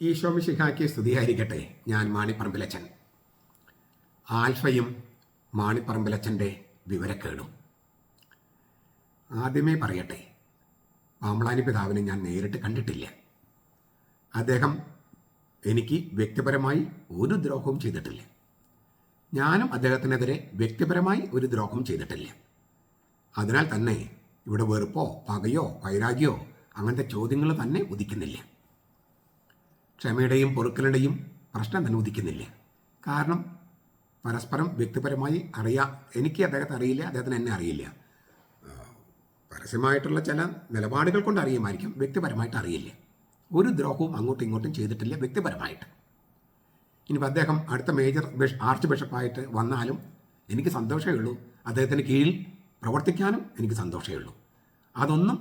ഈശോമിശിഹാക്കി സ്തുതിയായിരിക്കട്ടെ. ഞാൻ മാണിപ്പറമ്പിലച്ചൻ. ആൽഫയും മാണിപ്പറമ്പിലച്ചന്റെ വിവരക്കേടും. ആദ്യമേ പറയട്ടെ പാമ്പളാനി പിതാവിനെ ഞാൻ നേരിട്ട് കണ്ടിട്ടില്ല. അദ്ദേഹം എനിക്ക് വ്യക്തിപരമായി ഒരു ദ്രോഹവും ചെയ്തിട്ടില്ല. ഞാനും അദ്ദേഹത്തിനെതിരെ വ്യക്തിപരമായി ഒരു ദ്രോഹം ചെയ്തിട്ടില്ല. അതിനാൽ തന്നെ ഇവിടെ വെറുപ്പോ പകയോ വൈരാഗ്യോ അങ്ങനത്തെ ചോദ്യങ്ങൾ തന്നെ ഉദിക്കുന്നില്ല. ക്ഷമയുടെയും പൊറുക്കലുടെയും പ്രശ്നം അനുവദിക്കുന്നില്ല. കാരണം പരസ്പരം വ്യക്തിപരമായി അറിയാം എനിക്ക് അദ്ദേഹത്തെ അറിയില്ല അദ്ദേഹത്തിന് എന്നെ അറിയില്ല. പരസ്യമായിട്ടുള്ള ചില നിലപാടുകൾ കൊണ്ട് അറിയുമായിരിക്കും വ്യക്തിപരമായിട്ട് അറിയില്ല. ഒരു ദ്രോഹവും അങ്ങോട്ടും ഇങ്ങോട്ടും ചെയ്തിട്ടില്ല വ്യക്തിപരമായിട്ട്. ഇനിയിപ്പോൾ അദ്ദേഹം അടുത്ത മേജർ ബിഷ് ആർച്ച് ബിഷപ്പായിട്ട് വന്നാലും എനിക്ക് സന്തോഷമേ ഉള്ളൂ. അദ്ദേഹത്തിന് കീഴിൽ പ്രവർത്തിക്കാനും എനിക്ക് സന്തോഷമേ ഉള്ളൂ. അതൊന്നും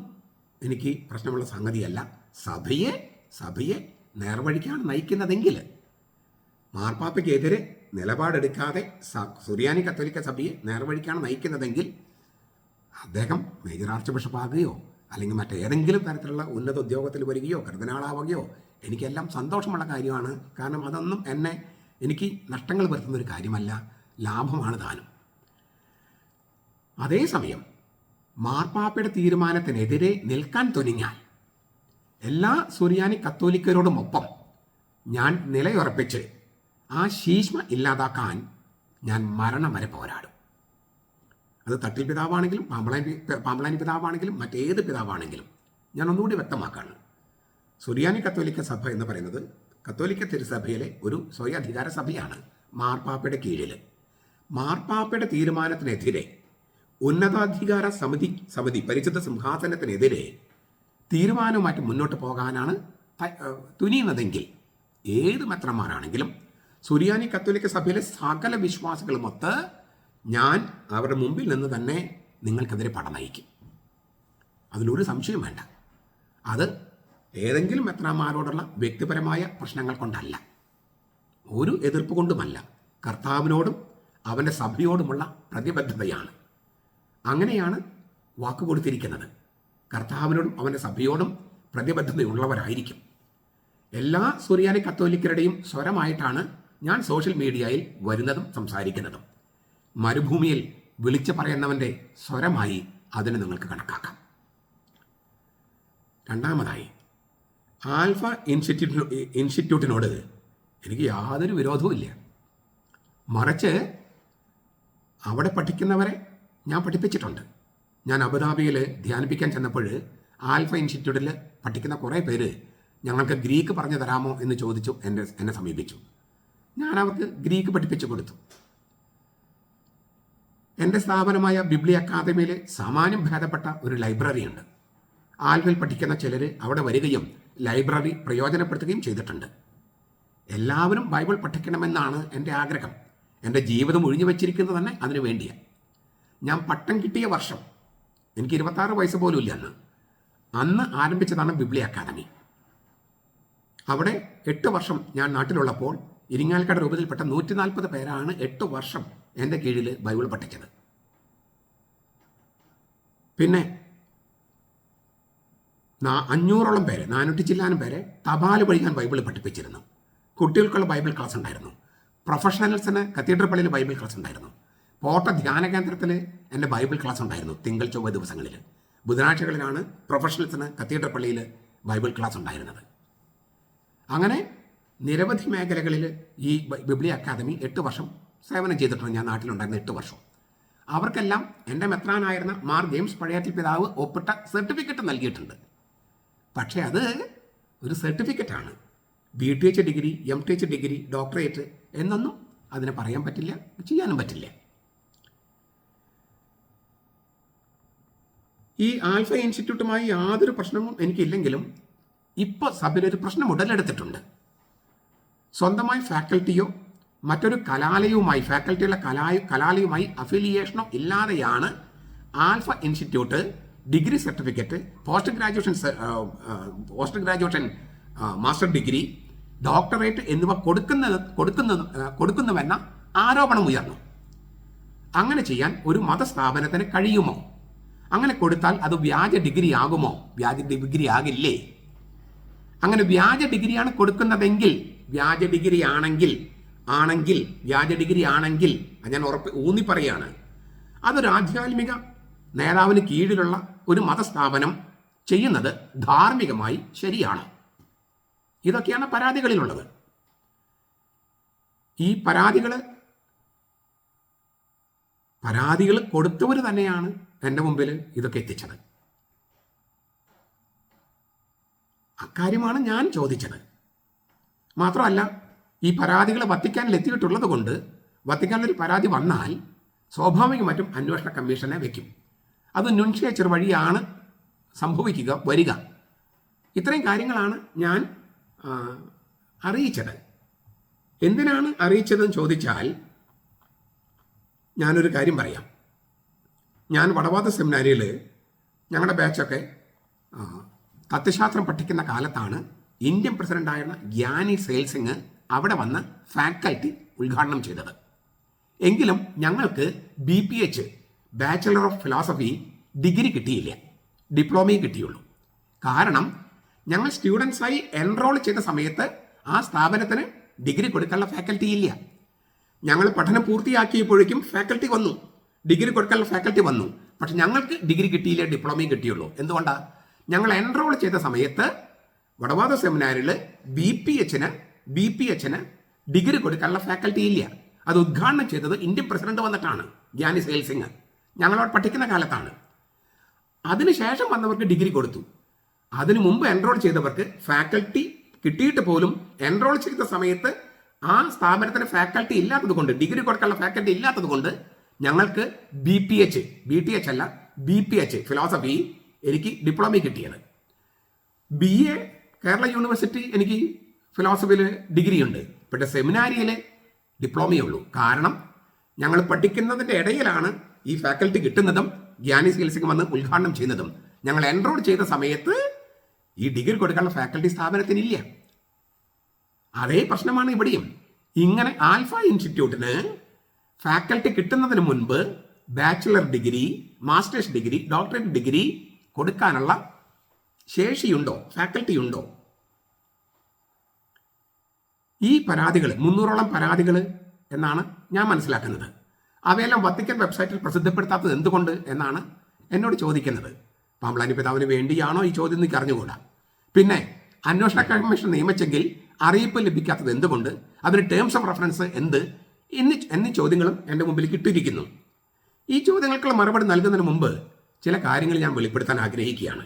എനിക്ക് പ്രശ്നമുള്ള സംഗതിയല്ല. സഭയെ സഭയെ നേർവഴിക്കാണ് നയിക്കുന്നതെങ്കിൽ മാർപ്പാപ്പയ്ക്കെതിരെ നിലപാടെടുക്കാതെ സുറിയാനി കത്തോലിക്ക സഭയെ നേർവഴിക്കാണ് നയിക്കുന്നതെങ്കിൽ അദ്ദേഹം മേജർ ആർച്ച് ബിഷപ്പാകുകയോ അല്ലെങ്കിൽ മറ്റേതെങ്കിലും തരത്തിലുള്ള ഉന്നത ഉദ്യോഗത്തിൽ വരികയോ കരുതനാളാവുകയോ എനിക്കെല്ലാം സന്തോഷമുള്ള കാര്യമാണ്. കാരണം അതൊന്നും എന്നെ എനിക്ക് നഷ്ടങ്ങൾ വരുത്തുന്ന ഒരു കാര്യമല്ല. ലാഭമാണ് താനും അതേസമയം മാർപ്പാപ്പയുടെ തീരുമാനത്തിനെതിരെ നിൽക്കാൻ തുനിഞ്ഞാൽ എല്ലാ സുറിയാനി കത്തോലിക്കരോടുമൊപ്പം ഞാൻ നിലയുറപ്പിച്ച് ആ ശീഷ്മ ഇല്ലാതാക്കാൻ ഞാൻ മരണം വരെ പോരാടും. അത് തട്ടിൽ പിതാവാണെങ്കിലും പാമ്പളാനി പാമ്പളാനി പിതാവാണെങ്കിലും മറ്റേത് പിതാവാണെങ്കിലും ഞാൻ ഒന്നുകൂടി വ്യക്തമാക്കാണ്. സുറിയാനി കത്തോലിക്ക സഭ എന്ന് പറയുന്നത് കത്തോലിക്ക തിരുസഭയിലെ ഒരു സ്വയധികാര സഭയാണ് മാർപ്പാപ്പയുടെ കീഴിൽ മാർപ്പാപ്പയുടെ തീരുമാനത്തിനെതിരെ ഉന്നതാധികാര സമിതി സമിതി പരിചിത സിംഹാസനത്തിനെതിരെ തീരുമാനവുമായിട്ട് മുന്നോട്ട് പോകാനാണ് തുനിയുന്നതെങ്കിൽ ഏത് മെത്രന്മാരാണെങ്കിലും സുറിയാനി കത്തോലിക്ക സഭയിലെ സകല വിശ്വാസികളുമൊത്ത് ഞാൻ അവരുടെ മുമ്പിൽ നിന്ന് തന്നെ നിങ്ങൾക്കെതിരെ പട നയിക്കും. അതിലൊരു സംശയം വേണ്ട. അത് ഏതെങ്കിലും മെത്രാന്മാരോടുള്ള വ്യക്തിപരമായ പ്രശ്നങ്ങൾ കൊണ്ടല്ല. ഒരു എതിർപ്പ് കൊണ്ടുമല്ല. കർത്താവിനോടും അവന്റെ സഭയോടുമുള്ള പ്രതിബദ്ധതയാണ്. അങ്ങനെയാണ് വാക്ക് കൊടുത്തിരിക്കുന്നത് കർത്താവിനോടും അവന്റെ സഭയോടും പ്രതിബദ്ധതയുള്ളവരായിരിക്കും. എല്ലാ സുറിയാനി കത്തോലിക്കരുടെയും സ്വരമായിട്ടാണ് ഞാൻ സോഷ്യൽ മീഡിയയിൽ വരുന്നതും സംസാരിക്കുന്നതും. മരുഭൂമിയിൽ വിളിച്ചു പറയുന്നവന്റെ സ്വരമായി അതിനെ നിങ്ങൾക്ക് കണക്കാക്കാം. രണ്ടാമതായി ആൽഫ ഇൻസ്റ്റിറ്റ്യൂട്ടിനോ ഇൻസ്റ്റിറ്റ്യൂട്ടിനോട് എനിക്ക് യാതൊരു വിരോധവും ഇല്ല. മറിച്ച് അവിടെ പഠിക്കുന്നവരെ ഞാൻ പഠിപ്പിച്ചിട്ടുണ്ട്. ഞാൻ അബുദാബിയിൽ ധ്യാനിപ്പിക്കാൻ ചെന്നപ്പോൾ ആൽഫ ഇൻസ്റ്റിറ്റ്യൂട്ടിൽ പഠിക്കുന്ന കുറേ പേര് ഞങ്ങൾക്ക് ഗ്രീക്ക് പറഞ്ഞു തരാമോ എന്ന് ചോദിച്ചു എന്നെ എന്നെ സമീപിച്ചു. ഞാൻ അവർക്ക് ഗ്രീക്ക് പഠിപ്പിച്ചു കൊടുത്തു. എന്റെ സ്ഥാപനമായ ബിബ്ലി അക്കാദമിയിൽ സാമാന്യം ഭേദപ്പെട്ട ഒരു ലൈബ്രറി ഉണ്ട്. ആൽവിൽ പഠിക്കുന്ന ചിലർ അവിടെ വരികയും ലൈബ്രറി പ്രയോജനപ്പെടുത്തുകയും ചെയ്തിട്ടുണ്ട്. എല്ലാവരും ബൈബിൾ പഠിക്കണമെന്നാണ് എന്റെ ആഗ്രഹം. എന്റെ ജീവിതം ഒഴിഞ്ഞു വച്ചിരിക്കുന്നത് തന്നെ അതിനു വേണ്ടിയാണ്. ഞാൻ പട്ടം കിട്ടിയ വർഷം എനിക്ക് ഇരുപത്താറ് വയസ്സ് പോലും ഇല്ല അന്ന്. അന്ന് ആരംഭിച്ചതാണ് ബിബ്ലി അക്കാദമി. അവിടെ എട്ട് വർഷം ഞാൻ നാട്ടിലുള്ളപ്പോൾ ഇരിങ്ങാലക്കാട് രൂപത്തിൽപ്പെട്ട നൂറ്റി നാൽപ്പത് പേരാണ് എട്ട് വർഷം എന്റെ കീഴിൽ ബൈബിൾ പഠിച്ചത്. പിന്നെ അഞ്ഞൂറോളം പേരെ നാനൂറ്റി ചില്ലാനും പേരെ തപാൽ വഴി ഞാൻ ബൈബിൾ പഠിപ്പിച്ചിരുന്നു. കുട്ടികൾക്കുള്ള ബൈബിൾ ക്ലാസ് ഉണ്ടായിരുന്നു പ്രൊഫഷണൽസിന് കത്തീഡ്രൽ പള്ളിയിൽ ബൈബിൾ ക്ലാസ് ഉണ്ടായിരുന്നു പോട്ട ധ്യാന കേന്ദ്രത്തിൽ എന്റെ ബൈബിൾ ക്ലാസ് ഉണ്ടായിരുന്നു തിങ്കൾ ചൊവ്വ ദിവസങ്ങളിൽ. ബുധനാഴ്ചകളിലാണ് പ്രൊഫഷണൽസിന് കത്തീഡ്രൽ പള്ളിയിൽ ബൈബിൾ ക്ലാസ് ഉണ്ടായിരുന്നത്. അങ്ങനെ നിരവധി മേഖലകളിൽ ഈ ബിബ്ലി അക്കാദമി എട്ട് വർഷം സേവനം ചെയ്തിട്ടുണ്ട്. ഞാൻ നാട്ടിലുണ്ടായിരുന്ന എട്ട് വർഷം. അവർക്കെല്ലാം എന്റെ മെത്രാനായിരുന്ന മാർ ജെയിംസ് പഴയാറ്റിൽ പിതാവ് ഒപ്പിട്ട സർട്ടിഫിക്കറ്റ് നൽകിയിട്ടുണ്ട്. പക്ഷേ അത് ഒരു സർട്ടിഫിക്കറ്റാണ്. B T H degree M T H degree doctorate എന്നൊന്നും അതിനെ പറയാൻ പറ്റില്ല ചെയ്യാനും പറ്റില്ല. ഈ ആൽഫ ഇൻസ്റ്റിറ്റ്യൂട്ടുമായി യാതൊരു പ്രശ്നവും എനിക്കില്ലെങ്കിലും ഇപ്പോൾ സഭയിലൊരു പ്രശ്നം ഉടലെടുത്തിട്ടുണ്ട്. സ്വന്തമായി ഫാക്കൽറ്റിയോ മറ്റൊരു കലാലയവുമായി ഫാക്കൽറ്റിയുള്ള കലാ കലാലയവുമായി അഫിലിയേഷനോ ഇല്ലാതെയാണ് Alpha institute degree certificate post graduation post graduation master degree doctorate എന്നിവ കൊടുക്കുന്നത് കൊടുക്കുന്ന കൊടുക്കുന്നുവെന്ന ആരോപണം ഉയർന്നു അങ്ങനെ ചെയ്യാൻ ഒരു മതസ്ഥാപനത്തിന് കഴിയുമോ? അങ്ങനെ കൊടുത്താൽ അത് വ്യാജ ഡിഗ്രി ആകുമോ? വ്യാജ ഡിഗ്രി ആകില്ലേ? അങ്ങനെ വ്യാജ ഡിഗ്രിയാണ് കൊടുക്കുന്നതെങ്കിൽ വ്യാജ ഡിഗ്രി ആണെങ്കിൽ ആണെങ്കിൽ വ്യാജ ഡിഗ്രി ആണെങ്കിൽ ഞാൻ ഉറപ്പ് ഊന്നി പറയാണ്. അതൊരു ആധ്യാത്മിക നേതാവിന് കീഴിലുള്ള ഒരു മതസ്ഥാപനം ചെയ്യുന്നത് ധാർമ്മികമായി ശരിയാണ്. ഇതൊക്കെയാണ് പരാതികളിലുള്ളത്. ഈ പരാതികൾ പരാതികൾ കൊടുത്തവർ തന്നെയാണ് എന്റെ മുമ്പിൽ ഇതൊക്കെ എത്തിച്ചത്. അക്കാര്യമാണ് ഞാൻ ചോദിച്ചത്. മാത്രമല്ല ഈ പരാതികൾ വത്തിക്കാനിൽ എത്തിയിട്ടുള്ളത് കൊണ്ട് വത്തിക്കാനിൽ പരാതി വന്നാൽ സ്വാഭാവികമായിട്ടും അന്വേഷണ കമ്മീഷനെ വയ്ക്കും അത് ന്യൂൻഷേച്ചർ വഴിയാണ് സംഭവിക്കുക വരിക. ഇത്രയും കാര്യങ്ങളാണ് ഞാൻ അറിയിച്ചത്. എന്തിനാണ് അറിയിച്ചതെന്ന് ചോദിച്ചാൽ ഞാനൊരു കാര്യം പറയാം. ഞാൻ വടവാദ സെമിനാരിയിൽ ഞങ്ങളുടെ ബാച്ചൊക്കെ തത്വശാസ്ത്രം പഠിക്കുന്ന കാലത്താണ് ഇന്ത്യൻ പ്രസിഡന്റായിരുന്ന ഗ്യാനി സെയിൽസിംഗ് അവിടെ വന്ന് ഫാക്കൽറ്റി ഉദ്ഘാടനം ചെയ്തത്. എങ്കിലും ഞങ്ങൾക്ക് B P H bachelor of philosophy degree കിട്ടിയില്ല. ഡിപ്ലോമയും കിട്ടിയുള്ളൂ. കാരണം ഞങ്ങൾ സ്റ്റുഡൻസായി എൻറോൾ ചെയ്ത സമയത്ത് ആ സ്ഥാപനത്തിന് ഡിഗ്രി കൊടുക്കാനുള്ള ഫാക്കൽറ്റി ഇല്ല. ഞങ്ങൾ പഠനം പൂർത്തിയാക്കിയപ്പോഴേക്കും ഫാക്കൽറ്റി വന്നു. ഡിഗ്രി കൊടുക്കാനുള്ള ഫാക്കൽറ്റി വന്നു. പക്ഷെ ഞങ്ങൾക്ക് ഡിഗ്രി കിട്ടിയില്ല ഡിപ്ലോമയും കിട്ടിയുള്ളൂ. എന്തുകൊണ്ടാണ് ഞങ്ങൾ എൻറോൾ ചെയ്ത സമയത്ത് വടവാദ സെമിനാറിൽ ബി പി എച്ചിന് ബി പി എച്ചിന് ഡിഗ്രി കൊടുക്കാനുള്ള ഫാക്കൽറ്റി ഇല്ല. അത് ഉദ്ഘാടനം ചെയ്തത് ഇന്ത്യൻ പ്രസിഡന്റ് വന്നിട്ടാണ് ഗ്യാനി സെയിൽ സിംഗ് ഞങ്ങളവിടെ പഠിക്കുന്ന കാലത്താണ്. അതിനുശേഷം വന്നവർക്ക് ഡിഗ്രി കൊടുത്തു. അതിനു മുമ്പ് എൻറോൾ ചെയ്തവർക്ക് ഫാക്കൽറ്റി കിട്ടിയിട്ട് പോലും എൻറോൾ ചെയ്ത സമയത്ത് ആ സ്ഥാപനത്തിന് ഫാക്കൽറ്റി ഇല്ലാത്തത് കൊണ്ട് ഡിഗ്രി കൊടുക്കാനുള്ള ഫാക്കൽറ്റി ഇല്ലാത്തത് കൊണ്ട് ഞങ്ങൾക്ക് B P H B T H അല്ല ബി പി എച്ച് ഫിലോസഫി എനിക്ക് ഡിപ്ലോമ കിട്ടിയത്. ബി എ കേരള യൂണിവേഴ്സിറ്റി എനിക്ക് ഫിലോസഫിയിൽ ഡിഗ്രി ഉണ്ട്. പക്ഷേ സെമിനാരിയിൽ ഡിപ്ലോമയേ ഉള്ളൂ. കാരണം ഞങ്ങൾ പഠിക്കുന്നതിന്റെ ഇടയിലാണ് ഈ ഫാക്കൽറ്റി കിട്ടുന്നതും ഗ്യാനി ചികിത്സയ്ക്ക് വന്ന് ഉദ്ഘാടനം ചെയ്യുന്നതും. ഞങ്ങൾ എൻറോൾ ചെയ്ത സമയത്ത് ഈ ഡിഗ്രി കൊടുക്കാനുള്ള ഫാക്കൽറ്റി സ്ഥാപനത്തിനില്ല. അതേ പ്രശ്നമാണ് ഇവിടെയും. ഇങ്ങനെ ആൽഫ ഇൻസ്റ്റിറ്റ്യൂട്ടിന് ഫാക്കൽറ്റി കിട്ടുന്നതിന് മുൻപ് bachelor degree masters degree doctorate degree കൊടുക്കാനുള്ള ശേഷിയുണ്ടോ? ഫാക്കൽറ്റി ഉണ്ടോ? ഈ പരാതികൾ മുന്നൂറോളം പരാതികൾ എന്നാണ് ഞാൻ മനസ്സിലാക്കുന്നത്. അവയെല്ലാം വത്തിക്കൻ വെബ്സൈറ്റിൽ പ്രസിദ്ധപ്പെടുത്താത്തത് എന്തുകൊണ്ട് എന്നാണ് എന്നോട് ചോദിക്കുന്നത്. പാമ്പളാനി പിതാവിന് വേണ്ടിയാണോ ഈ ചോദ്യം എനിക്ക് അറിഞ്ഞുകൂടാ. പിന്നെ അന്വേഷണ കമ്മീഷൻ നിയമിച്ചെങ്കിൽ അറിയിപ്പ് ലഭിക്കാത്തത് എന്തുകൊണ്ട്? അതിന് ടേംസ് ഓഫ് റെഫറൻസ് എന്ത്? എന്നീ എന്നീ ചോദ്യങ്ങളും എന്റെ മുമ്പിൽ കിട്ടിയിരിക്കുന്നു. ഈ ചോദ്യങ്ങൾക്കുള്ള മറുപടി നൽകുന്നതിന് മുമ്പ് ചില കാര്യങ്ങൾ ഞാൻ വെളിപ്പെടുത്താൻ ആഗ്രഹിക്കുകയാണ്.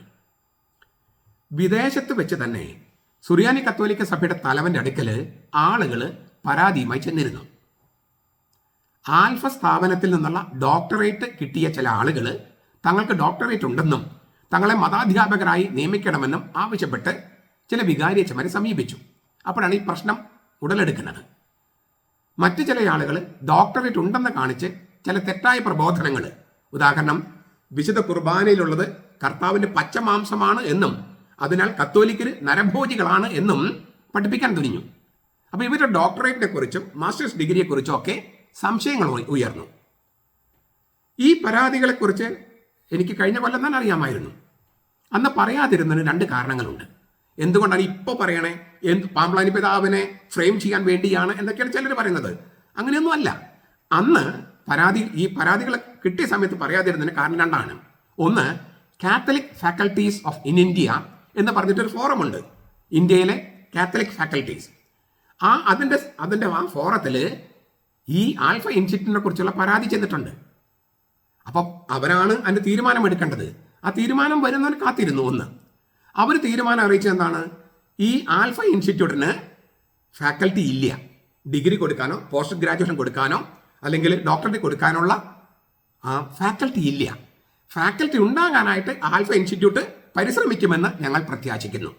വിദേശത്ത് വെച്ച് തന്നെ സുറിയാനി കത്തോലിക്ക സഭയുടെ തലവന്റെ അടുക്കൽ ആളുകൾ പരാതിയുമായി ചെന്നിരുന്നു. ആൽഫ സ്ഥാപനത്തിൽ നിന്നുള്ള ഡോക്ടറേറ്റ് കിട്ടിയ ചില ആളുകൾ തങ്ങൾക്ക് ഡോക്ടറേറ്റ് ഉണ്ടെന്നും തങ്ങളെ മതാധ്യാപകരായി നിയമിക്കണമെന്നും ആവശ്യപ്പെട്ട് ചില വികാരിയച്ചമാരെ സമീപിച്ചു. അപ്പോഴാണ് ഈ പ്രശ്നം ഉടലെടുക്കുന്നത്. മറ്റു ചില ആളുകൾ ഡോക്ടറേറ്റ് ഉണ്ടെന്ന് കാണിച്ച് ചില തെറ്റായ പ്രബോധനങ്ങൾ ഉദാഹരണം വിശുദ്ധ കുർബാനയിലുള്ളത് കർത്താവിന്റെ പച്ചമാംസമാണ് എന്നും അതിനാൽ കത്തോലിക്കിന് നരഭോജികളാണ് എന്നും പഠിപ്പിക്കാൻ തുനിഞ്ഞു. അപ്പോൾ ഇവരുടെ ഡോക്ടറേറ്റിനെ കുറിച്ചും മാസ്റ്റേഴ്സ് ഡിഗ്രിയെക്കുറിച്ചും ഒക്കെ സംശയങ്ങൾ ഉയർന്നു. ഈ പരാതികളെക്കുറിച്ച് എനിക്ക് കഴിഞ്ഞ കൊല്ലം തന്നെ അറിയാമായിരുന്നു. അന്ന് പറയാതിരുന്നതിന് രണ്ട് കാരണങ്ങളുണ്ട്. എന്തുകൊണ്ടാണ് ഇപ്പോൾ പറയണേ? എന്ത് പാമ്പ്ലാനി പിതാവിനെ ഫ്രെയിം ചെയ്യാൻ വേണ്ടിയാണ് എന്നൊക്കെയാണ് ചിലർ പറയുന്നത്. അങ്ങനെയൊന്നും അല്ല. അന്ന് പരാതി ഈ പരാതികളെ കിട്ടിയ സമയത്ത് പറയാതിരുന്നതിന് കാരണം രണ്ടാണ്. ഒന്ന് Catholic faculties of in India എന്ന് പറഞ്ഞിട്ടൊരു ഉണ്ട്. ഇന്ത്യയിലെ കാത്തലിക് ഫാക്കൽറ്റീസ് ആ അതിന്റെ അതിന്റെ ആ ഫോറത്തിൽ ഈ ആൽഫ ഇൻസ്റ്റിറ്റ്യൂട്ടിനെ കുറിച്ചുള്ള പരാതി ചെന്നിട്ടുണ്ട്. അപ്പം അവരാണ് അതിന്റെ തീരുമാനം എടുക്കേണ്ടത് ആ തീരുമാനം വരുന്നവർ കാത്തിരുന്നു ഒന്ന്. അവർ തീരുമാനം അറിയിച്ചത് എന്താണ്? ഈ ആൽഫ ഇൻസ്റ്റിറ്റ്യൂട്ടിന് ഫാക്കൽറ്റി ഇല്ല. ഡിഗ്രി കൊടുക്കാനോ പോസ്റ്റ് ഗ്രാജുവേഷൻ കൊടുക്കാനോ അല്ലെങ്കിൽ ഡോക്ടറേറ്റ് കൊടുക്കാനുള്ള ഫാക്കൽറ്റി ഇല്ല. ഫാക്കൽറ്റി ഉണ്ടാകാനായിട്ട് ആൽഫ ഇൻസ്റ്റിറ്റ്യൂട്ട് പരിശ്രമിക്കുമെന്ന് ഞങ്ങൾ പ്രത്യാശിക്കുന്നു.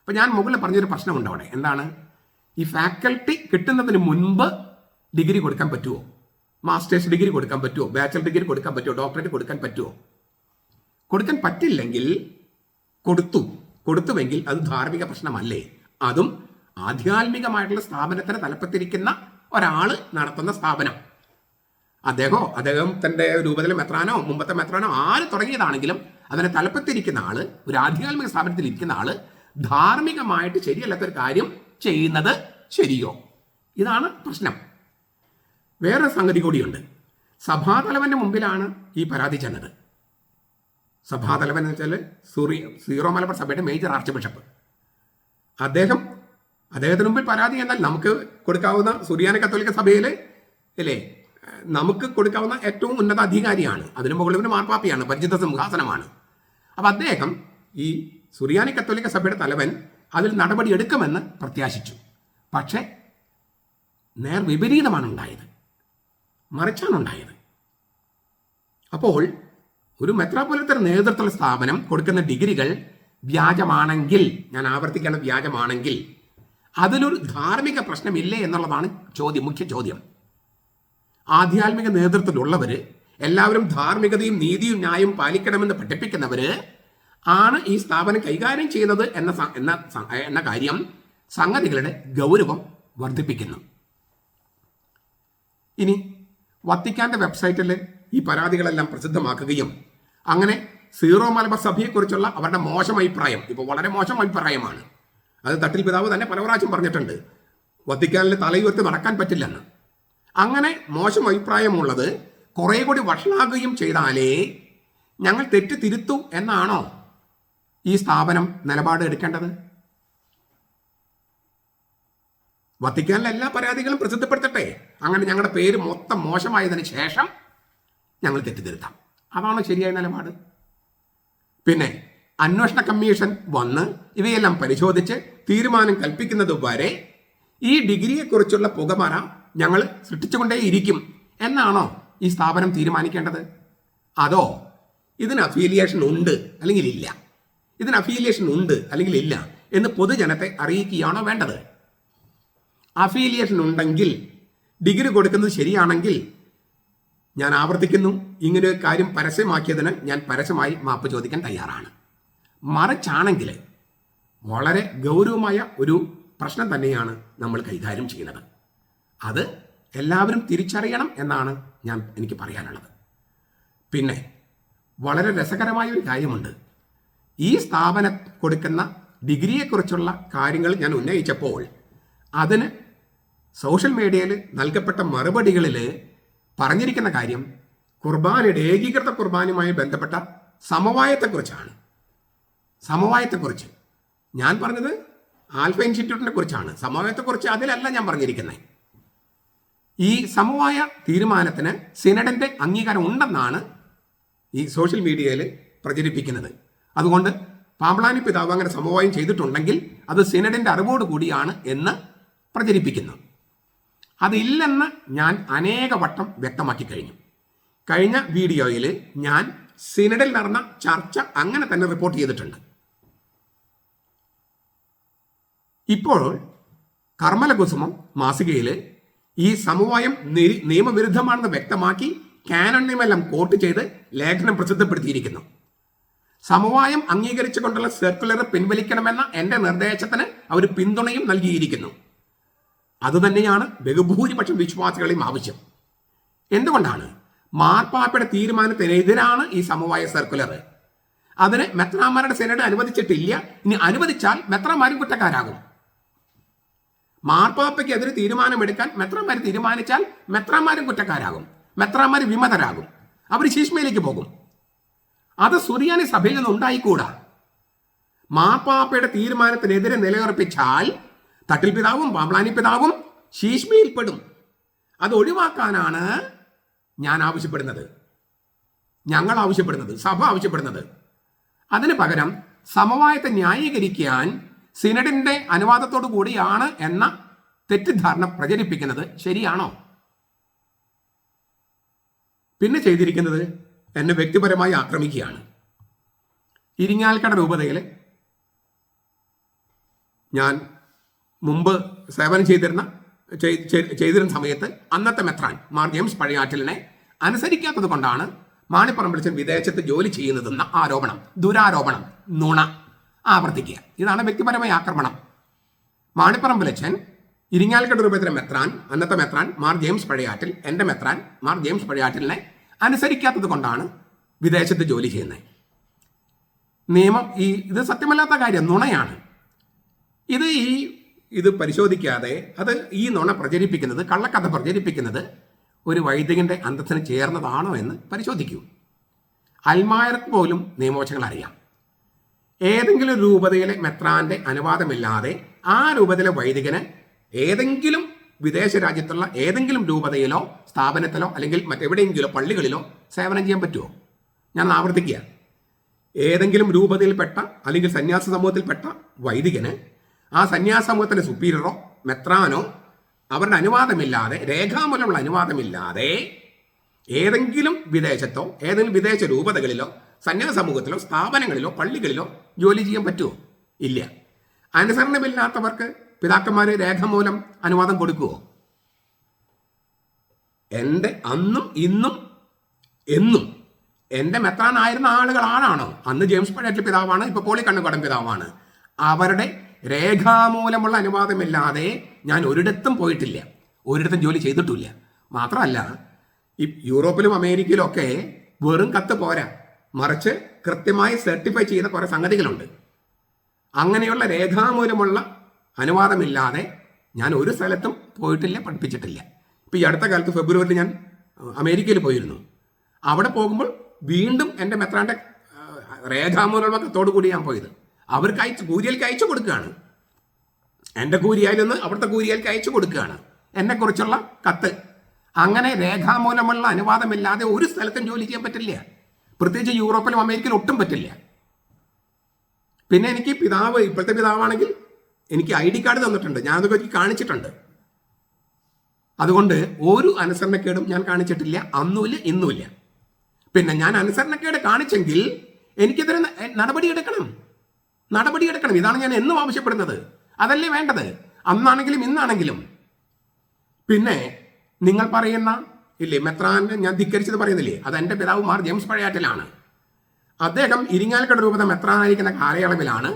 അപ്പം ഞാൻ മുകളിൽ പറഞ്ഞൊരു പ്രശ്നമുണ്ട് അവിടെ. എന്താണ്? ഈ ഫാക്കൽറ്റി കിട്ടുന്നതിന് മുൻപ് ഡിഗ്രി കൊടുക്കാൻ പറ്റുമോ മാസ്റ്റേഴ്സ് ഡിഗ്രി കൊടുക്കാൻ പറ്റുമോ ബാച്ചലർ ഡിഗ്രി കൊടുക്കാൻ പറ്റുമോ ഡോക്ടറേറ്റ് കൊടുക്കാൻ പറ്റുമോ കൊടുക്കാൻ പറ്റില്ലെങ്കിൽ കൊടുത്തു. കൊടുത്തുവെങ്കിൽ അത് ധാർമ്മിക പ്രശ്നമല്ലേ? അതും ആധ്യാത്മികമായിട്ടുള്ള സ്ഥാപനത്തിന് തലപ്പത്തിരിക്കുന്ന ഒരാൾ നടത്തുന്ന സ്ഥാപനം. അദ്ദേഹം അദ്ദേഹം തന്റെ രൂപത്തിലെ മെത്രാനോ മുമ്പത്തെ മെത്രാനോ ആര് തുടങ്ങിയതാണെങ്കിലും അതിനെ തലപ്പത്തിരിക്കുന്ന ആൾ ഒരു ആധ്യാത്മിക സ്ഥാപനത്തിൽ ഇരിക്കുന്ന ആൾ ധാർമ്മികമായിട്ട് ശരിയല്ലാത്ത ഒരു കാര്യം ചെയ്യുന്നത് ശരിയോ? ഇതാണ് പ്രശ്നം. വേറെ സംഗതി കൂടിയുണ്ട്. സഭാതലവന്റെ മുമ്പിലാണ് ഈ പരാതി ചെന്നത്. സഭാതലവൻ എന്ന് വെച്ചാൽ സൂറി സീറോ മലബാർ സഭയുടെ മേജർ ആർച്ച് ബിഷപ്പ് അദ്ദേഹം അദ്ദേഹത്തിന് മുമ്പിൽ പരാതി എന്നാൽ നമുക്ക് കൊടുക്കാവുന്ന സുറിയാന കത്തോലിക്ക സഭയിൽ അല്ലേ നമുക്ക് കൊടുക്കാവുന്ന ഏറ്റവും ഉന്നത അധികാരിയാണ്. അതിനു മുകളിൽ ഒരു മാർപ്പാപ്പിയാണ് പരിചിത സിംഹാസനമാണ്. അപ്പം അദ്ദേഹം ഈ സുറിയാനി കത്തോലിക്ക സഭയുടെ തലവൻ അതിൽ നടപടി എടുക്കുമെന്ന് പ്രത്യാശിച്ചു. പക്ഷേ നേർ വിപരീതമാണ് ഉണ്ടായത് മറിച്ചാണ് ഉണ്ടായത് അപ്പോൾ ഒരു മെത്രാപൊലിത്തർ നേതൃത്വ സ്ഥാപനം കൊടുക്കുന്ന ഡിഗ്രികൾ വ്യാജമാണെങ്കിൽ ഞാൻ ആവർത്തിക്കേണ്ട വ്യാജമാണെങ്കിൽ അതിലൊരു ധാർമ്മിക പ്രശ്നമില്ലേ എന്നുള്ളതാണ് ചോദ്യം മുഖ്യ ചോദ്യം. ആധ്യാത്മിക നേതൃത്വത്തിലുള്ളവർ എല്ലാവരും ധാർമ്മികതയും നീതിയും ന്യായവും പാലിക്കണമെന്ന് പഠിപ്പിക്കുന്നവർ ആണ് ഈ സ്ഥാപനം കൈകാര്യം ചെയ്യുന്നത് എന്ന എന്ന കാര്യം സംഗതികളുടെ ഗൗരവം വർദ്ധിപ്പിക്കുന്നു. ഇനി വത്തിക്കാന്റെ വെബ്സൈറ്റിൽ ഈ പരാതികളെല്ലാം പ്രസിദ്ധമാക്കുകയും അങ്ങനെ സീറോ മലബാർ സഭയെക്കുറിച്ചുള്ള അവരുടെ മോശം അഭിപ്രായം ഇപ്പോൾ വളരെ മോശം അഭിപ്രായമാണ്. അത് തട്ടിൽ പിതാവ് തന്നെ പല പ്രാവശ്യം പറഞ്ഞിട്ടുണ്ട്. വത്തിക്കാനിൽ തലയുയർത്തി നടക്കാൻ പറ്റില്ലെന്ന്. അങ്ങനെ മോശം അഭിപ്രായമുള്ളത് കുറേ കൂടി വഷളാകുകയും ചെയ്താലേ ഞങ്ങൾ തെറ്റ് തിരുത്തു എന്നാണോ ഈ സ്ഥാപനം നിലപാട് എടുക്കേണ്ടത്? വത്തിക്കാനിലെ എല്ലാ പരാതികളും പ്രസിദ്ധപ്പെടുത്തട്ടെ. അങ്ങനെ ഞങ്ങളുടെ പേര് മൊത്തം മോശമായതിനു ശേഷം ഞങ്ങൾ തെറ്റിദ്ധരുത്താം അതാണോ ശരിയായ നിലപാട്? പിന്നെ അന്വേഷണ കമ്മീഷൻ വന്ന് ഇവയെല്ലാം പരിശോധിച്ച് തീരുമാനം കൽപ്പിക്കുന്നത് വരെ ഈ ഡിഗ്രിയെക്കുറിച്ചുള്ള പുകമറ ഞങ്ങൾ സൃഷ്ടിച്ചുകൊണ്ടേയിരിക്കും എന്നാണോ ഈ സ്ഥാപനം തീരുമാനിക്കേണ്ടത്? അതോ ഇതിന് അഫിലിയേഷൻ ഉണ്ട് അല്ലെങ്കിൽ ഇല്ല? ഇതിന് അഫിലിയേഷൻ ഉണ്ട് അല്ലെങ്കിൽ ഇല്ല എന്ന് പൊതുജനത്തെ അറിയിക്കുകയാണോ വേണ്ടത്? അഫിലിയേഷൻ ഉണ്ടെങ്കിൽ ഡിഗ്രി കൊടുക്കുന്നത് ശരിയാണെങ്കിൽ ഞാൻ ആവർത്തിക്കുന്നു. ഇങ്ങനെ കാര്യം പരസ്യമാക്കിയതിന് ഞാൻ പരസ്യമായി മാപ്പ് ചോദിക്കാൻ തയ്യാറാണ്. മറിച്ചാണെങ്കിൽ വളരെ ഗൗരവമായ ഒരു പ്രശ്നം തന്നെയാണ് നമ്മൾ കൈകാര്യം ചെയ്യുന്നത്. അത് എല്ലാവരും തിരിച്ചറിയണം എന്നാണ് ഞാൻ എനിക്ക് പറയാനുള്ളത്. പിന്നെ വളരെ രസകരമായ ഒരു കാര്യമുണ്ട്. ഈ സ്ഥാപനം കൊടുക്കുന്ന ഡിഗ്രിയെക്കുറിച്ചുള്ള കാര്യങ്ങൾ ഞാൻ ഉന്നയിച്ചപ്പോൾ അതിന് സോഷ്യൽ മീഡിയയിൽ നൽകപ്പെട്ട മറുപടികളിൽ പറഞ്ഞിരിക്കുന്ന കാര്യം കുർബാനയുടെ ഏകീകൃത കുർബാനയുമായി ബന്ധപ്പെട്ട സമവായത്തെക്കുറിച്ചാണ്. സമവായത്തെക്കുറിച്ച്. ഞാൻ പറഞ്ഞത് ആൽഫ ഇൻസ്റ്റിറ്റ്യൂട്ടിനെ കുറിച്ചാണ്. സമവായത്തെക്കുറിച്ച് അതിലല്ല ഞാൻ പറഞ്ഞിരിക്കുന്നത് ഈ സമവായ തീരുമാനത്തിന് സിനഡിന്റെ അംഗീകാരം ഉണ്ടെന്നാണ് ഈ സോഷ്യൽ മീഡിയയിൽ പ്രചരിപ്പിക്കുന്നത്. അതുകൊണ്ട് പാമ്പളാനി പിതാവ് അങ്ങനെ സമവായം ചെയ്തിട്ടുണ്ടെങ്കിൽ അത് സിനഡിന്റെ അറിവോട് കൂടിയാണ് എന്ന് പ്രചരിപ്പിക്കുന്നു. അതില്ലെന്ന് ഞാൻ അനേക വട്ടം വ്യക്തമാക്കി കഴിഞ്ഞു. കഴിഞ്ഞ വീഡിയോയിൽ ഞാൻ സിനഡിൽ നടന്ന ചർച്ച അങ്ങനെ തന്നെ റിപ്പോർട്ട് ചെയ്തിട്ടുണ്ട്. ഇപ്പോൾ കർമ്മലകുസുമം മാസികയിൽ ഈ സമവായം നിയമവിരുദ്ധമാണെന്ന് വ്യക്തമാക്കി കാനൺ നിയമമെല്ലാം കോട്ട് ചെയ്ത് ലേഖനം പ്രസിദ്ധപ്പെടുത്തിയിരിക്കുന്നു. സമവായം അംഗീകരിച്ചുകൊണ്ടുള്ള സർക്കുലർ പിൻവലിക്കണമെന്ന എന്റെ നിർദ്ദേശത്തിന് അവർ പിന്തുണയും നൽകിയിരിക്കുന്നു. അതുതന്നെയാണ് ബഹുഭൂരിപക്ഷം വിശ്വാസികളെയും ആവശ്യം. എന്തുകൊണ്ടാണ്? മാർപ്പാപ്പയുടെ തീരുമാനത്തിനെതിരാണ് ഈ സമവായ സർക്കുലർ. അതിന് മെത്രാമാരുടെ സെനഡ് അനുവദിച്ചിട്ടില്ല. ഇനി അനുവദിച്ചാൽ മെത്രാമാരും കുറ്റക്കാരാകും. മാർപ്പാപ്പയ്ക്ക് എതിരെ തീരുമാനമെടുക്കാൻ മെത്രാമാർ തീരുമാനിച്ചാൽ മെത്രാമാരും കുറ്റക്കാരാകും. മെത്രാമാർ വിമതരാകും. അവർ ശീഷ്മയിലേക്ക് പോകും. അത് സുറിയാനി സഭയിൽ നിന്ന് ഉണ്ടായിക്കൂടാ മാർപ്പാപ്പയുടെ തീരുമാനത്തിനെതിരെ നിലയുറപ്പിച്ചാൽ തട്ടിൽ പിതാവും പാമ്പ്ലാനി പിതാവും ശീഷ്മിയിൽപ്പെടും. അത് ഒഴിവാക്കാനാണ് ഞാൻ ആവശ്യപ്പെടുന്നത്. ഞങ്ങൾ ആവശ്യപ്പെടുന്നത് സഭ ആവശ്യപ്പെടുന്നത്. അതിന് പകരം സമവായത്തെ ന്യായീകരിക്കാൻ സിനഡിന്റെ അനുവാദത്തോടു കൂടിയാണ് എന്ന തെറ്റിദ്ധാരണ പ്രചരിപ്പിക്കുന്നത് ശരിയാണോ? പിന്നെ ചെയ്തിരിക്കുന്നത് എന്നെ വ്യക്തിപരമായി ആക്രമിക്കുകയാണ്. ഇരിങ്ങാൽക്കട രൂപതയിൽ ഞാൻ മുമ്പ് സേവനം ചെയ്തിരുന്ന ചെയ്- ചെയ്- ചെയ്തിരുന്ന സമയത്ത് അന്നത്തെ മെത്രാൻ മാർ ജെയിംസ് പഴയാറ്റലിനെ അനുസരിക്കാത്തത് കൊണ്ടാണ് മാണിപ്പറമ്പിളിച്ചൻ വിദേശത്ത് ജോലി ചെയ്യുന്നതെന്ന ആരോപണം ദുരാരോപണം നുണ ആവർത്തിക്കുക. ഇതാണ് വ്യക്തിപരമായ ആക്രമണം. മാണിപ്പറമ്പിലച്ചൻ ഇരിങ്ങാലക്കട രൂപത്തിലെ മെത്രാൻ അന്നത്തെ മെത്രാൻ മാർ ജെയിംസ് പഴയാറ്റിൽ എന്റെ മെത്രാൻ മാർ ജെയിംസ് പഴയാറ്റിലിനെ അനുസരിക്കാത്തത് കൊണ്ടാണ് വിദേശത്ത് ജോലി ചെയ്യുന്നത്. നിയമം ഈ ഇത് സത്യമല്ലാത്ത കാര്യം നുണയാണ്. ഇത് ഈ ഇത് പരിശോധിക്കാതെ അത് ഈ നുണ പ്രചരിപ്പിക്കുന്നത് കള്ളക്കഥ പ്രചരിപ്പിക്കുന്നത് ഒരു വൈദികന്റെ അന്തസ്സിന് ചേർന്നതാണോ എന്ന് പരിശോധിക്കൂ. അൽമായർക്ക് പോലും നിയമവശങ്ങൾ അറിയാം. ഏതെങ്കിലും രൂപതയിലെ മെത്രാന്റെ അനുവാദമില്ലാതെ ആ രൂപതയിലെ വൈദികന് ഏതെങ്കിലും വിദേശ രാജ്യത്തുള്ള ഏതെങ്കിലും രൂപതയിലോ സ്ഥാപനത്തിലോ അല്ലെങ്കിൽ മറ്റെവിടെയെങ്കിലോ പള്ളികളിലോ സേവനം ചെയ്യാൻ പറ്റുമോ ഞാൻ ആവർത്തിക്കുക. ഏതെങ്കിലും രൂപതയിൽപ്പെട്ട അല്ലെങ്കിൽ സന്യാസ സമൂഹത്തിൽപ്പെട്ട വൈദികന് ആ സന്യാസ സമൂഹത്തിന്റെ സുപ്പീരിയറോ മെത്രാനോ അവരുടെ അനുവാദമില്ലാതെ രേഖാമൂലമുള്ള അനുവാദമില്ലാതെ ഏതെങ്കിലും വിദേശത്തോ ഏതെങ്കിലും വിദേശ രൂപതകളിലോ സന്യാസമൂഹത്തിലോ സ്ഥാപനങ്ങളിലോ പള്ളികളിലോ ജോലി ചെയ്യാൻ പറ്റുമോ ഇല്ല. അനുസരണമില്ലാത്തവർക്ക് പിതാക്കന്മാര് രേഖാമൂലം അനുവാദം കൊടുക്കുമോ എന്റെ അന്നും ഇന്നും എന്നും എന്റെ മെത്രാനായിരുന്ന ആളുകൾ ആളാണോ അന്ന് ജെയിംസ് പഴയറ്റിൽ പിതാവാണ് ഇപ്പോൾ പോളിക്കണ്ണുകടം പിതാവാണ്. അവരുടെ രേഖാമൂലമുള്ള അനുവാദമില്ലാതെ ഞാൻ ഒരിടത്തും പോയിട്ടില്ല. ഒരിടത്തും ജോലി ചെയ്തിട്ടില്ല. മാത്രമല്ല ഈ യൂറോപ്പിലും അമേരിക്കയിലും ഒക്കെ വെറും കത്ത് പോരാ. മറിച്ച് കൃത്യമായി സർട്ടിഫൈ ചെയ്ത കുറേ സംഗതികളുണ്ട്. അങ്ങനെയുള്ള രേഖാമൂലമുള്ള അനുവാദമില്ലാതെ ഞാൻ ഒരു സ്ഥലത്തും പോയിട്ടില്ല പഠിപ്പിച്ചിട്ടില്ല. ഇപ്പോൾ ഈ അടുത്ത കാലത്ത് ഫെബ്രുവരിയിൽ ഞാൻ അമേരിക്കയിൽ പോയിരുന്നു. അവിടെ പോകുമ്പോൾ വീണ്ടും എന്റെ മെത്രാന്റെ രേഖാമൂലമുള്ള കത്തോടു കൂടി ഞാൻ പോയത്. അവർക്ക് അയച്ച് കൂരിയൽക്ക് അയച്ചു കൊടുക്കുകയാണ്. എന്റെ കൂലിയായിൽ നിന്ന് അവിടുത്തെ കൂരിയാൽക്ക് അയച്ചു കൊടുക്കുകയാണ്. എന്നെക്കുറിച്ചുള്ള കത്ത്. അങ്ങനെ രേഖാമൂലമുള്ള അനുവാദമില്ലാതെ ഒരു സ്ഥലത്തും ജോലി ചെയ്യാൻ പറ്റില്ല. പ്രത്യേകിച്ച് യൂറോപ്പിലും അമേരിക്കയിലും ഒട്ടും പറ്റില്ല. പിന്നെ എനിക്ക് പിതാവ് ഇപ്പോഴത്തെ പിതാവാണെങ്കിൽ എനിക്ക് ഐ ഡി കാർഡ് തന്നിട്ടുണ്ട്. ഞാൻ അതൊക്കെ എനിക്ക് കാണിച്ചിട്ടുണ്ട്. അതുകൊണ്ട് ഒരു അനുസരണക്കേടും ഞാൻ കാണിച്ചിട്ടില്ല. അന്നുമില്ല ഇന്നുമില്ല. പിന്നെ ഞാൻ അനുസരണക്കേട് കാണിച്ചെങ്കിൽ എനിക്കെതിരെ നടപടി നടപടിയെടുക്കണം നടപടിയെടുക്കണം. ഇതാണ് ഞാൻ എന്നും ആവശ്യപ്പെടുന്നത്. അതല്ലേ വേണ്ടത്? അന്നാണെങ്കിലും ഇന്നാണെങ്കിലും. പിന്നെ നിങ്ങൾ പറയുന്ന ഇല്ലേ മെത്രാനെ ഞാൻ ധിക്കരിച്ചത് പറയുന്നില്ലേ? അത് എന്റെ പിതാവ് മാർ ജെയിംസ് പഴയാറ്റിലാണ്. അദ്ദേഹം ഇരിങ്ങാലക്കട രൂപത മെത്രാനായിരിക്കുന്ന കാലയളവിലാണ്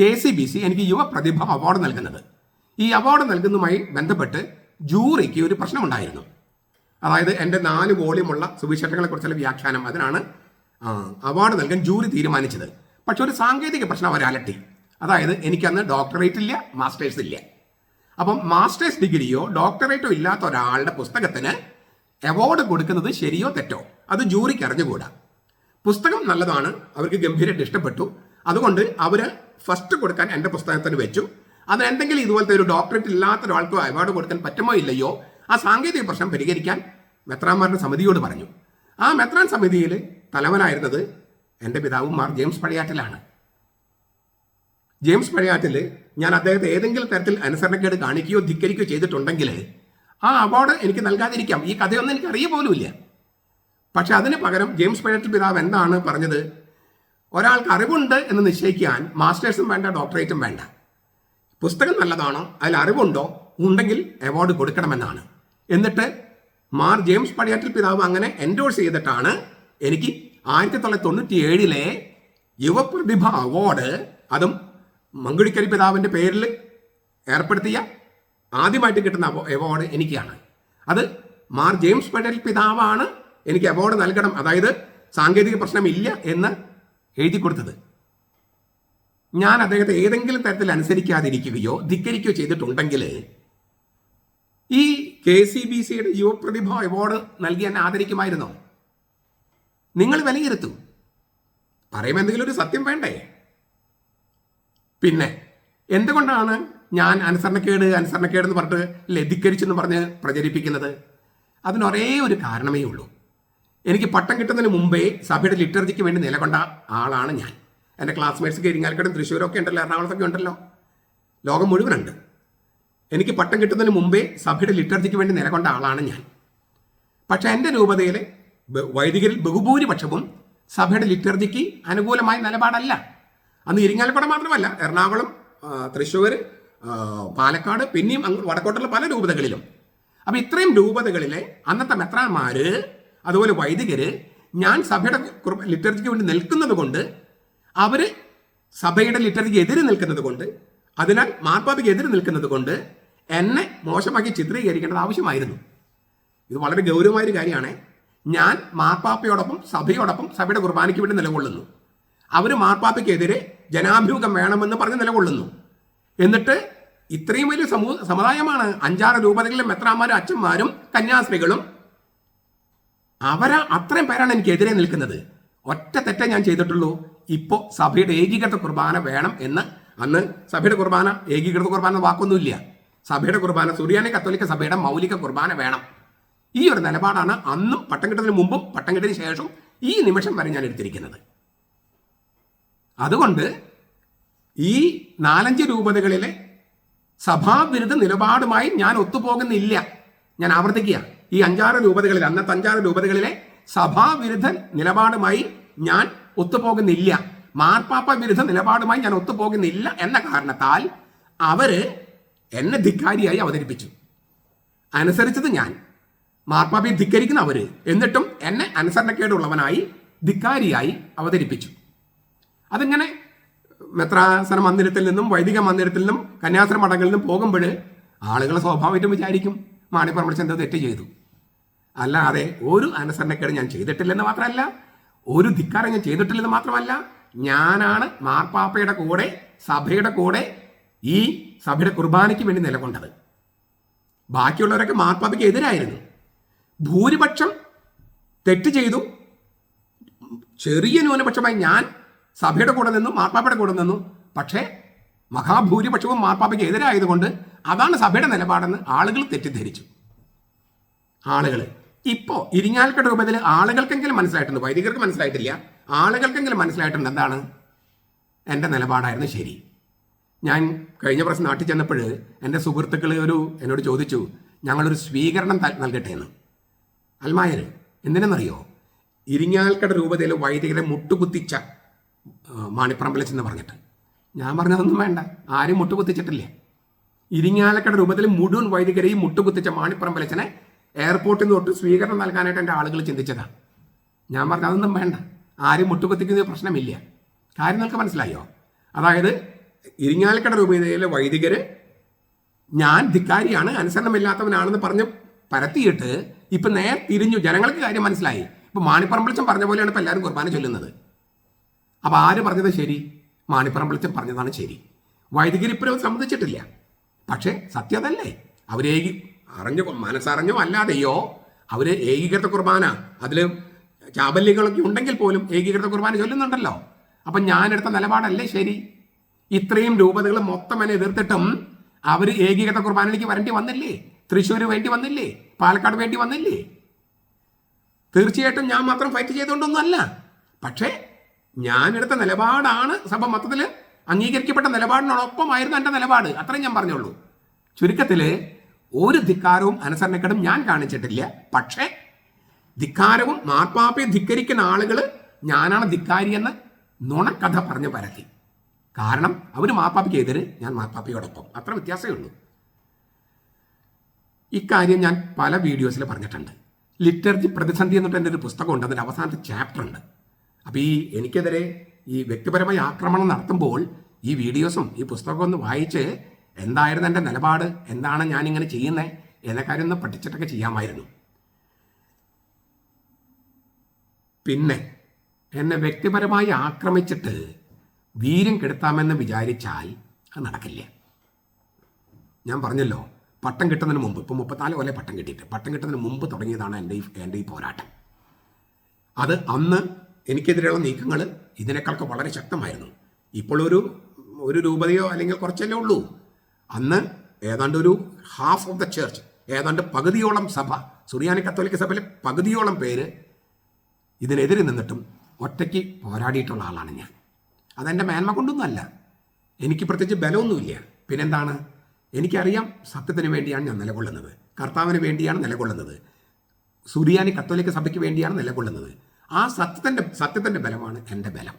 കെ സി ബി സി എനിക്ക് യുവപ്രതിഭ അവാർഡ് നൽകുന്നത്. ഈ അവാർഡ് നൽകുന്നതുമായി ബന്ധപ്പെട്ട് ജൂറിക്ക് ഒരു പ്രശ്നമുണ്ടായിരുന്നു. അതായത് എന്റെ നാല് വോളിയമുള്ള സുവിശേഷങ്ങളെക്കുറിച്ചുള്ള വ്യാഖ്യാനം അതിനാണ് അവാർഡ് നൽകാൻ ജൂറി തീരുമാനിച്ചത്. പക്ഷെ ഒരു സാങ്കേതിക പ്രശ്നം അലട്ടി അതായത് എനിക്കന്ന് ഡോക്ടറേറ്റ് ഇല്ല മാസ്റ്റേഴ്സ് ഇല്ല. അപ്പം മാസ്റ്റേഴ്സ് ഡിഗ്രിയോ ഡോക്ടറേറ്റോ ഇല്ലാത്ത ഒരാളുടെ പുസ്തകത്തിന് അവാർഡ് കൊടുക്കുന്നത് ശരിയോ തെറ്റോ? അത് ജൂറിക്ക് അറിഞ്ഞുകൂടാ. പുസ്തകം നല്ലതാണ് അവർക്ക് ഗംഭീരമായിട്ട് ഇഷ്ടപ്പെട്ടു. അതുകൊണ്ട് അവർ ഫസ്റ്റ് കൊടുക്കാൻ എന്റെ പുസ്തകത്തിന് വെച്ചു. അത് എന്തെങ്കിലും ഇതുപോലത്തെ ഒരു ഡോക്ടറേറ്റ് ഇല്ലാത്ത ഒരാൾക്ക് അവാർഡ് കൊടുക്കാൻ പറ്റുമോ ഇല്ലയോ ആ സാങ്കേതിക പ്രശ്നം പരിഹരിക്കാൻ മെത്രാന്മാരുടെ സമിതിയോട് പറഞ്ഞു. ആ മെത്രാൻ സമിതിയിൽ തലവനായിരുന്നത് എന്റെ പിതാവും മാർ ജെയിംസ് പഴയാറ്റിലാണ് ജെയിംസ് പഴയാറ്റിൽ ഞാൻ അദ്ദേഹത്തെ ഏതെങ്കിലും തരത്തിൽ അനുസരണക്കേട് കാണിക്കുകയോ ധിക്കരിക്കുകയോ ചെയ്തിട്ടുണ്ടെങ്കിൽ ആ അവാർഡ് എനിക്ക് നൽകാതിരിക്കാം. ഈ കഥയൊന്നും എനിക്ക് അറിയ പോലുമില്ല. പക്ഷെ അതിന് പകരം ജെയിംസ് പഴയാറ്റിൽ പിതാവ് എന്താണ് പറഞ്ഞത്? ഒരാൾക്ക് അറിവുണ്ട് എന്ന് നിശ്ചയിക്കാൻ മാസ്റ്റേഴ്സും വേണ്ട ഡോക്ടറേറ്റും വേണ്ട. പുസ്തകം നല്ലതാണോ? അതിൽ അറിവുണ്ടോ? ഉണ്ടെങ്കിൽ അവാർഡ് കൊടുക്കണമെന്നാണ്. എന്നിട്ട് മാർ ജെയിംസ് പടിയാറ്റിൽ പിതാവ് അങ്ങനെ എൻഡോഴ്സ് ചെയ്തിട്ടാണ് എനിക്ക് ആയിരത്തി തൊള്ളായിരത്തി തൊണ്ണൂറ്റി ഏഴിലെ യുവപ്രതിഭ അവാർഡ് അതും മങ്കുഴിക്കരി പിതാവിന്റെ പേരിൽ ഏർപ്പെടുത്തിയ ആദ്യമായിട്ട് കിട്ടുന്ന അവാർഡ് എനിക്കാണ്. അത് മാർ ജെയിംസ് പെഡൽ പിതാവാണ് എനിക്ക് അവാർഡ് നൽകണം. അതായത് സാങ്കേതിക പ്രശ്നമില്ല എന്ന് എഴുതി കൊടുത്തത്. ഞാൻ അദ്ദേഹത്തെ ഏതെങ്കിലും തരത്തിൽ അനുസരിക്കാതിരിക്കുകയോ ധിക്കരിക്കുകയോ ചെയ്തിട്ടുണ്ടെങ്കിൽ ഈ കെ സി ബി സിയുടെ യുവപ്രതിഭ അവാർഡ് നൽകി എന്നെ ആദരിക്കുമായിരുന്നോ? നിങ്ങൾ വിലയിരുത്തും. പറയുമ്പോൾ എന്തെങ്കിലും ഒരു സത്യം വേണ്ടേ? പിന്നെ എന്തുകൊണ്ടാണ് ഞാൻ അനുസരണക്കേട് അനുസരണക്കേട് എന്ന് പറഞ്ഞിട്ട് ലധിക്കരിച്ചെന്ന് ധിക്കരിച്ചെന്ന് പറഞ്ഞ് പ്രചരിപ്പിക്കുന്നത്? അതിനൊരേ ഒരു കാരണമേ ഉള്ളൂ. എനിക്ക് പട്ടം കിട്ടുന്നതിന് മുമ്പേ സഭയുടെ ലിറ്റർജിക്ക് വേണ്ടി നിലകൊണ്ട ആളാണ് ഞാൻ. എന്റെ ക്ലാസ്മേറ്റ്സ് ഇരിങ്ങാലക്കടും തൃശ്ശൂരൊക്കെ ഉണ്ടല്ലോ എറണാകുളത്തൊക്കെ ഉണ്ടല്ലോ. ലോകം മുഴുവനുണ്ട്. എനിക്ക് പട്ടം കിട്ടുന്നതിന് മുമ്പേ സഭയുടെ ലിറ്റർജിക്ക് വേണ്ടി നിലകൊണ്ട ആളാണ് ഞാൻ. പക്ഷേ എന്റെ രൂപതയിലെ ബ- വൈദികരിൽ ബഹുഭൂരിപക്ഷവും സഭയുടെ ലിറ്റർജിക്ക് അനുകൂലമായ നിലപാടല്ല. അന്ന് ഇരിങ്ങാലക്കുട മാത്രമല്ല എറണാകുളം തൃശ്ശൂർ പാലക്കാട് പിന്നെയും വടക്കോട്ടുള്ള പല രൂപതകളിലും. അപ്പം ഇത്രയും രൂപതകളിലെ അന്നത്തെ മെത്രാന്മാർ അതുപോലെ വൈദികർ ഞാൻ സഭയുടെ ലിറ്റർജിക്ക് വേണ്ടി നിൽക്കുന്നത് കൊണ്ട് അവർ സഭയുടെ ലിറ്റർജിക്ക് എതിര് നിൽക്കുന്നത് കൊണ്ട് അതിനാൽ മാർപ്പാപ്പയ്ക്ക് എതിര് നിൽക്കുന്നത് കൊണ്ട് എന്നെ മോശമാക്കി ചിത്രീകരിക്കേണ്ടത് ആവശ്യമായിരുന്നു. ഇത് വളരെ ഗൗരവമായൊരു കാര്യമാണ്. ഞാൻ മാർപ്പാപ്പയോടൊപ്പം സഭയോടൊപ്പം സഭയുടെ കുർബാനയ്ക്ക് വേണ്ടി നിലകൊള്ളുന്നു. അവർ മാർപ്പാപ്പയ്ക്കെതിരെ ജനാഭിമുഖം വേണമെന്ന് പറഞ്ഞ് നിലകൊള്ളുന്നു. എന്നിട്ട് ഇത്രയും വലിയ സമൂ സമുദായമാണ്. അഞ്ചാറ് രൂപതകളിലും മെത്രാന്മാരും അച്ഛന്മാരും കന്യാസ്ത്രീകളും. അവരാ അത്രയും പേരാണ് എനിക്ക് എതിരെ നിൽക്കുന്നത്. ഒറ്റ തെറ്റേ ഞാൻ ചെയ്തിട്ടുള്ളൂ. ഇപ്പോൾ സഭയുടെ ഏകീകൃത കുർബാന വേണം എന്ന് അന്ന് സഭയുടെ കുർബാന ഏകീകൃത കുർബാന വാക്കൊന്നുമില്ല. സഭയുടെ കുർബാന സുറിയാനി കത്തോലിക്ക സഭയുടെ മൗലിക കുർബാന വേണം. ഈ ഒരു നിലപാടാണ് അന്നും പട്ടം മുമ്പും പട്ടം കിട്ടിയതിന് ശേഷം ഈ നിമിഷം വരെ ഞാൻ എടുത്തിരിക്കുന്നത്. അതുകൊണ്ട് ഈ നാലഞ്ച് രൂപതകളിലെ സഭാവിരുദ്ധ നിലപാടുമായി ഞാൻ ഒത്തുപോകുന്നില്ല. ഞാൻ ആവർത്തിക്കുക. ഈ അഞ്ചാറ് രൂപതകളിൽ അന്നത്തെ അഞ്ചാറ് രൂപതകളിലെ സഭാവിരുദ്ധ നിലപാടുമായി ഞാൻ ഒത്തുപോകുന്നില്ല. മാർപ്പാപ്പ വിരുദ്ധ നിലപാടുമായി ഞാൻ ഒത്തുപോകുന്നില്ല എന്ന കാരണത്താൽ അവർ എന്നെ ധിക്കാരിയായി അവതരിപ്പിച്ചു. അനുസരിച്ചത് ഞാൻ. മാർപ്പാപ്പയെ ധിക്കരിക്കുന്ന അവർ എന്നിട്ടും എന്നെ അനുസരണക്കേടുള്ളവനായി ധിക്കാരിയായി അവതരിപ്പിച്ചു. അതിങ്ങനെ മെത്രാസന മന്ദിരത്തിൽ നിന്നും വൈദിക മന്ദിരത്തിൽ നിന്നും കന്യാസ്ത്ര മഠങ്ങളിൽ നിന്നും പോകുമ്പോൾ ആളുകൾ സ്വാഭാവികമായിട്ടും വിചാരിക്കും മാണിപ്പറമ്പളിച്ച് എന്തോ തെറ്റ് ചെയ്തു. അല്ലാതെ ഒരു അനുസരണക്കേട് ഞാൻ ചെയ്തിട്ടില്ലെന്ന് മാത്രമല്ല ഒരു ധിക്കാരം ഞാൻ ചെയ്തിട്ടില്ലെന്ന് മാത്രമല്ല ഞാനാണ് മാർപ്പാപ്പയുടെ കൂടെ സഭയുടെ കൂടെ ഈ സഭയുടെ കുർബാനയ്ക്ക് വേണ്ടി നിലകൊണ്ടത്. ബാക്കിയുള്ളവരൊക്കെ മാർപ്പാപ്പയ്ക്ക് എതിരായിരുന്നു. ഭൂരിപക്ഷം തെറ്റ് ചെയ്തു. ചെറിയ ന്യൂനപക്ഷമായി ഞാൻ സഭയുടെ കൂടെ നിന്നു മാർപ്പാപ്പയുടെ കൂടെ നിന്നു. പക്ഷേ മഹാഭൂരിപക്ഷവും മാർപ്പാപ്പയ്ക്ക് എതിരായതുകൊണ്ട് അതാണ് സഭയുടെ നിലപാടെന്ന് ആളുകൾ തെറ്റിദ്ധരിച്ചു. ആളുകൾ ഇപ്പോൾ ഇരിങ്ങാൽക്കട രൂപത്തിൽ ആളുകൾക്കെങ്കിലും മനസ്സിലായിട്ടുണ്ട്. വൈദികർക്ക് മനസ്സിലായിട്ടില്ല. ആളുകൾക്കെങ്കിലും മനസ്സിലായിട്ടുണ്ട് എന്താണ്? എന്റെ നിലപാടായിരുന്നു ശരി. ഞാൻ കഴിഞ്ഞ പ്രാവശ്യം നാട്ടിൽ ചെന്നപ്പോൾ എന്റെ സുഹൃത്തുക്കൾ ഒരു എന്നോട് ചോദിച്ചു ഞങ്ങളൊരു സ്വീകരണം നൽകട്ടെ എന്ന്. അൽമായർ എന്തിനെന്നറിയോ? ഇരിങ്ങാൽക്കട രൂപതയിൽ വൈദികരെ മുട്ടുകുത്തിച്ച ആ, മാണിപ്പറമ്പലച്ച് എന്ന് പറഞ്ഞിട്ട്. ഞാൻ പറഞ്ഞതൊന്നും വേണ്ട. ആരും മുട്ടുകുത്തിച്ചിട്ടില്ലേ. ഇരിങ്ങാലക്കട രൂപത്തിൽ മുഴുവൻ വൈദികരെയും മുട്ടുകുത്തിച്ച മാണിപ്പറമ്പലച്ചനെ എയർപോർട്ടിൽ നിന്ന് തൊട്ട് സ്വീകരണം നൽകാനായിട്ട് എന്റെ ആളുകൾ ചിന്തിച്ചതാണ് ഞാൻ പറഞ്ഞു അതൊന്നും വേണ്ട. ആരും മുട്ടുകുത്തിക്കുന്ന പ്രശ്നമില്ല. കാര്യം നിങ്ങൾക്ക് മനസ്സിലായോ? അതായത് ഇരിങ്ങാലക്കട രൂപതയിലെ വൈദികർ ഞാൻ ധിക്കാരിയാണ് അനുസരണമില്ലാത്തവനാണെന്ന് പറഞ്ഞ് പരത്തിയിട്ട് ഇപ്പൊ നേരെ തിരിഞ്ഞു ജനങ്ങൾക്ക് കാര്യം മനസ്സിലായി. ഇപ്പൊ മാണിപ്പറമ്പളിച്ചം പറഞ്ഞ പോലെയാണ് ഇപ്പൊ എല്ലാവരും കുർബാന ചൊല്ലുന്നത്. അപ്പൊ ആര് പറഞ്ഞത് ശരി? മാണിപ്പറമ്പളിച്ചം പറഞ്ഞതാണ് ശരി. വൈദികരി ഇപ്പോഴും സമ്മതിച്ചിട്ടില്ല. പക്ഷേ സത്യതല്ലേ അവരേകി അറിഞ്ഞു? മനസ്സറിഞ്ഞോ? അല്ലാതെയോ? അവർ ഏകീകൃത കുർബാന അതിൽ ചാബല്യങ്ങളൊക്കെ ഉണ്ടെങ്കിൽ പോലും ഏകീകൃത കുർബാന ചൊല്ലുന്നുണ്ടല്ലോ. അപ്പം ഞാനെടുത്ത നിലപാടല്ലേ ശരി? ഇത്രയും രൂപതകൾ മൊത്തം എന്നെ എതിർത്തിട്ടും അവർ ഏകീകൃത കുർബാനയിലേക്ക് വരേണ്ടി വന്നില്ലേ? തൃശ്ശൂർ വേണ്ടി വന്നില്ലേ? പാലക്കാട് വേണ്ടി വന്നില്ലേ? തീർച്ചയായിട്ടും ഞാൻ മാത്രം ഫൈറ്റ് ചെയ്തുകൊണ്ടൊന്നുമല്ല. പക്ഷേ ഞാനെടുത്ത നിലപാടാണ് സഭ മൊത്തത്തിൽ അംഗീകരിക്കപ്പെട്ട നിലപാടിനോടൊപ്പമായിരുന്നു എന്റെ നിലപാട്. അത്രയും ഞാൻ പറഞ്ഞുള്ളൂ. ചുരുക്കത്തിൽ ഒരു ധിക്കാരവും അനുസരണക്കേടും ഞാൻ കാണിച്ചിട്ടില്ല. പക്ഷേ ധിക്കാരവും മാർപ്പാപ്പയെ ധിക്കരിക്കുന്ന ആളുകൾ ഞാനാണ് ധിക്കാരി എന്ന് നുണക്കഥ പറഞ്ഞു പരത്തി. കാരണം അവർ മാർപ്പാപ്പയ്ക്ക് എതിര് ഞാൻ മാർപ്പാപ്പയോടൊപ്പം. അത്ര വ്യത്യാസമേ ഉള്ളൂ. ഇക്കാര്യം ഞാൻ പല വീഡിയോസിൽ പറഞ്ഞിട്ടുണ്ട്. ലിറ്റർജി പ്രതിസന്ധി എന്നിട്ട് എന്റെ ഒരു പുസ്തകമുണ്ട്. അതിന്റെ അവസാനത്തെ ചാപ്റ്റർ ഉണ്ട്. അപ്പോൾ ഈ എനിക്കെതിരെ ഈ വ്യക്തിപരമായ ആക്രമണം നടത്തുമ്പോൾ ഈ വീഡിയോസും ഈ പുസ്തകവും ഒന്ന് വായിച്ച് എന്തായിരുന്നു എന്റെ നിലപാട്? എന്താണ് ഞാനിങ്ങനെ ചെയ്യുന്നത് എന്ന കാര്യം ഒന്ന് പഠിച്ചിട്ടൊക്കെ ചെയ്യാമായിരുന്നു. പിന്നെ എന്നെ വ്യക്തിപരമായി ആക്രമിച്ചിട്ട് വീര്യം കെടുത്താമെന്ന് വിചാരിച്ചാൽ അത് നടക്കില്ല. ഞാൻ പറഞ്ഞല്ലോ പട്ടം കിട്ടുന്നതിന് മുമ്പ് ഇപ്പോൾ മുപ്പത്തിനാല് കൊല്ലം പട്ടം കിട്ടിയിട്ട് പട്ടം കിട്ടുന്നതിന് മുമ്പ് തുടങ്ങിയതാണ് എന്റെ ഈ എന്റെ ഈ പോരാട്ടം. അത് അന്ന് എനിക്കെതിരെയുള്ള നീക്കങ്ങൾ ഇതിനേക്കാൾക്ക് വളരെ ശക്തമായിരുന്നു. ഇപ്പോൾ ഒരു ഒരു രൂപതയോ അല്ലെങ്കിൽ കുറച്ചല്ലേ ഉള്ളൂ. അന്ന് ഏതാണ്ട് ഒരു ഹാഫ് ഓഫ് ദ ചേർച്ച് ഏതാണ്ട് പകുതിയോളം സഭ സുറിയാനി കത്തോലിക്ക സഭയിലെ പകുതിയോളം പേര് ഇതിനെതിരെ നിന്നിട്ടും ഒറ്റയ്ക്ക് പോരാടിയിട്ടുള്ള ആളാണ് ഞാൻ. അതെന്റെ മേന്മ കൊണ്ടൊന്നുമല്ല. എനിക്ക് പ്രത്യേകിച്ച് ബലമൊന്നുമില്ല. പിന്നെന്താണ്? എനിക്കറിയാം സത്യത്തിന് വേണ്ടിയാണ് ഞാൻ നിലകൊള്ളുന്നത്. കർത്താവിന് വേണ്ടിയാണ് നിലകൊള്ളുന്നത്. സുറിയാനി കത്തോലിക്ക സഭയ്ക്ക് വേണ്ടിയാണ് നിലകൊള്ളുന്നത്. ആ സത്യത്തിന്റെ സത്യത്തിന്റെ ബലമാണ് എന്റെ ബലം.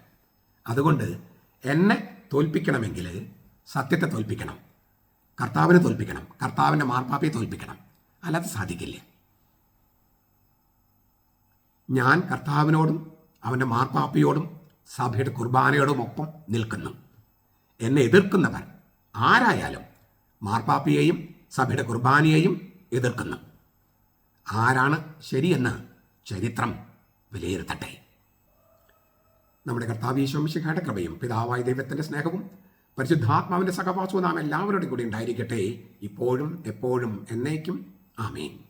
അതുകൊണ്ട് എന്നെ തോൽപ്പിക്കണമെങ്കിൽ സത്യത്തെ തോൽപ്പിക്കണം. കർത്താവിനെ തോൽപ്പിക്കണം. കർത്താവിന്റെ മാർപ്പാപ്പയെ തോൽപ്പിക്കണം. അല്ലാതെ സാധിക്കില്ല. ഞാൻ കർത്താവിനോടും അവന്റെ മാർപ്പാപ്പയോടും സഭയുടെ കുർബാനയോടും ഒപ്പം നിൽക്കുന്നു. എന്നെ എതിർക്കുന്നവർ ആരായാലും മാർപ്പാപ്പയെയും സഭയുടെ കുർബാനയെയും എതിർക്കുന്നു. ആരാണ് ശരിയെന്ന് ചരിത്രം വിലയിരുത്തട്ടെ. നമ്മുടെ കർത്താവ് ഈശോമിശിഖയുടെ കൃപയും പിതാവായ ദൈവത്തിന്റെ സ്നേഹവും പരിശുദ്ധാത്മാവിന്റെ സഹവാസവും നാം എല്ലാവരുടെയും കൂടി ഉണ്ടായിരിക്കട്ടെ. ഇപ്പോഴും എപ്പോഴും എന്നേക്കും. ആമേൻ.